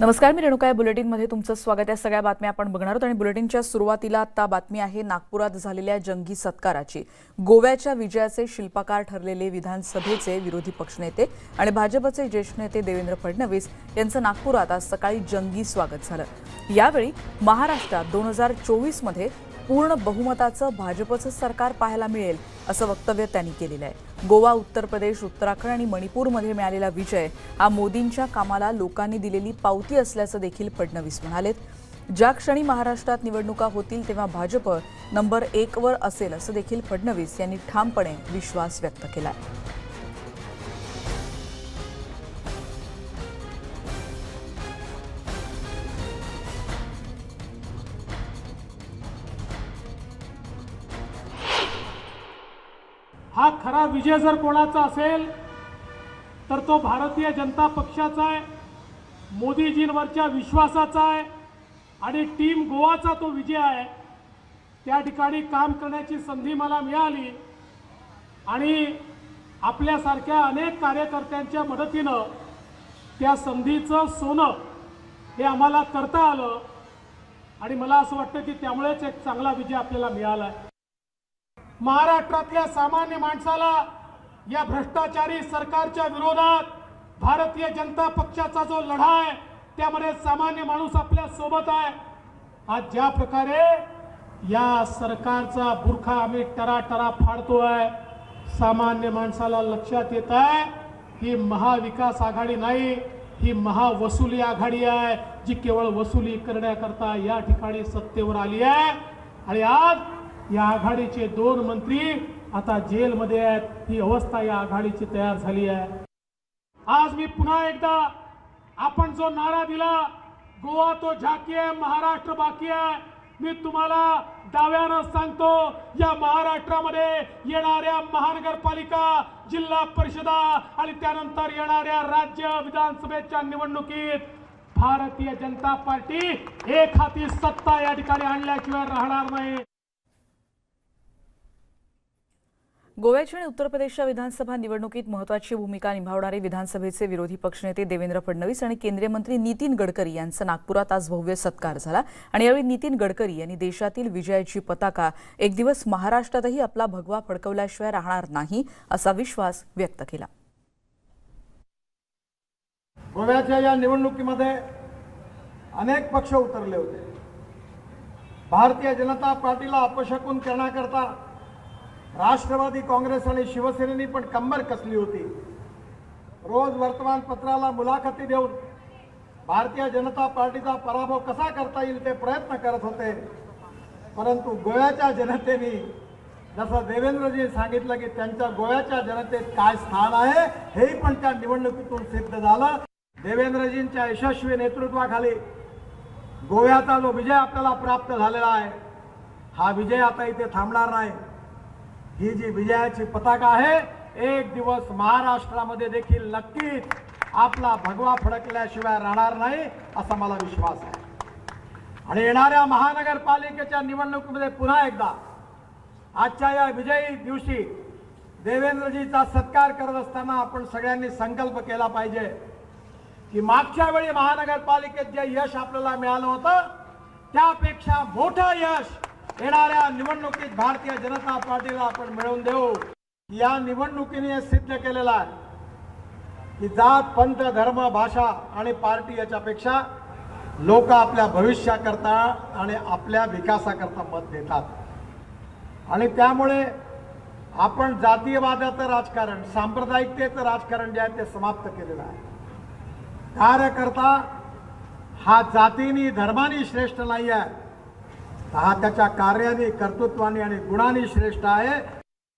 नमस्कार मी रेणुका या बुलेटिनमध्ये तुमचं स्वागत आहे. सगळ्या बातम्या आपण बघणार आहोत आणि बुलेटिनच्या सुरुवातीला आता बातमी आहे नागपुरात झालेल्या जंगी सत्काराची. गोव्याच्या विजयाचे शिल्पकार ठरलेले विधानसभेचे विरोधी पक्षनेते आणि भाजपचे ज्येष्ठ नेते देवेंद्र फडणवीस यांचं नागपुरात आज सकाळी जंगी स्वागत झालं. यावेळी महाराष्ट्रात दोन हजार चोवीसमध्ये पूर्ण बहुमताचं भाजपचं सरकार पाहायला मिळेल असं वक्तव्य त्यांनी केलेलं आहे. गोवा उत्तर प्रदेश उत्तराखंड आणि मणिपूरमध्ये मिळालेला विजय हा मोदींच्या कामाला लोकांनी दिलेली पावती असल्याचं देखील फडणवीस म्हणालेत. ज्या क्षणी महाराष्ट्रात निवडणुका होतील तेव्हा भाजप नंबर एकवर असेल असं देखील फडणवीस यांनी ठामपणे विश्वास व्यक्त केला आहे हा खरा विजय जर कोणाचा असेल तर तो भारतीय जनता पक्षाचा आहे मोदीजींवरच्या विश्वासाचा आहे आणि टीम गोवाचा तो विजय आहे. त्या ठिकाणी काम करण्याची संधी मला मिळाली आणि आपल्यासारख्या अनेक कार्यकर्त्यांच्या मदतीनं त्या संधीचं सोनं हे आम्हाला करता आलं आणि मला असं वाटतं की त्यामुळेच एक चांगला विजय आपल्याला मिळाला आहे. महाराष्ट्रातल्या सामान्य माणसाला या भ्रष्टाचारी सरकारच्या विरोधात भारतीय जनता पक्षाचा जो लढा आहे त्यामध्ये सामान्य माणूस आपल्यासोबत आहे. आज ज्या प्रकारे या सरकारचा बुरखा आम्ही टराटरा फाडतोय सामान्य माणसाला लक्षात येत आहे ही महाविकास आघाडी नाही ही महावसुली आघाडी आहे जी केवळ वसुली करण्याकरता या ठिकाणी सत्तेवर आली आहे. आणि आज या आघाडीचे दोन मंत्री आता जेलमध्ये आहेत. ही अवस्था या आघाडीची तयार झाली आहे. आज मी पुन्हा एकदा आपण जो नारा दिला गोवा तो झाकी आहे महाराष्ट्र बाकी आहे मी तुम्हाला दाव्यानं सांगतो या महाराष्ट्रामध्ये येणाऱ्या महानगरपालिका जिल्हा परिषदा आणि त्यानंतर येणाऱ्या राज्य विधानसभेच्या निवडणुकीत भारतीय जनता पार्टी एक हाती सत्ता या ठिकाणी आणल्याशिवाय राहणार नाही. गोव्याच्या आणि उत्तर प्रदेशच्या विधानसभा निवडणुकीत महत्वाची भूमिका निभावणारे विधानसभेचे विरोधी पक्षनेते देवेंद्र फडणवीस आणि केंद्रीय मंत्री नितीन गडकरी यांचा नागपुरात आज भव्य सत्कार झाला. आणि यावेळी नितीन गडकरी यांनी देशातील विजयाची पताका एक दिवस महाराष्ट्रातही आपला भगवा फडकवल्याशिवाय राहणार नाही असा विश्वास व्यक्त केला. गोव्याच्या या निवडणुकीमध्ये अनेक पक्ष उतरले होते. भारतीय जनता पार्टीला अपशकून करण्याकरता राष्ट्रवादी काँग्रेस आणि शिवसेनेने पण कंबर कसली होती. रोज वर्तमानपत्राला मुलाखती देऊन भारतीय जनता पार्टीचा पराभव कसा करता येईल ते प्रयत्न करत होते. परंतु गोव्याच्या जनतेने जसं देवेंद्रजी सांगितलं की त्यांच्या गोव्याच्या जनतेत काय स्थान आहे हेही पण त्या निवडणुकीतून सिद्ध झालं. देवेंद्रजींच्या यशस्वी नेतृत्वाखाली गोव्याचा जो विजय आपल्याला प्राप्त झालेला आहे हा विजय आता इथे थांबणार नाही. ही जी विजयाची पताका आहे एक दिवस महाराष्ट्रामध्ये देखील नक्कीच आपला भगवा फडकल्याशिवाय राहणार नाही असा मला विश्वास आहे. आणि येणाऱ्या महानगरपालिकेच्या निवडणुकीमध्ये पुन्हा एकदा आजच्या या विजयी दिवशी देवेंद्रजीचा सत्कार करत असताना आपण सगळ्यांनी संकल्प केला पाहिजे की मागच्या वेळी महानगरपालिकेत जे यश आपल्याला मिळालं होतं त्यापेक्षा मोठं यश येणाऱ्या निवडणुकीत भारतीय जनता पार्टीला आपण मिळवून देऊ. या निवडणुकीने सिद्ध केलेलं आहे की जात पंथ धर्म भाषा आणि पार्टी याच्यापेक्षा लोक आपल्या भविष्याकरता आणि आपल्या विकासाकरता मत देतात. आणि त्यामुळे आपण जातीयवादाचं राजकारण सांप्रदायिकतेचं राजकारण जे आहे ते समाप्त केलेलं आहे. कार्यकर्ता हा जातीनी धर्मानी श्रेष्ठ नाही आहे हा त्याच्या कार्याने कर्तृत्वाने आणि गुणाने श्रेष्ठ आहे.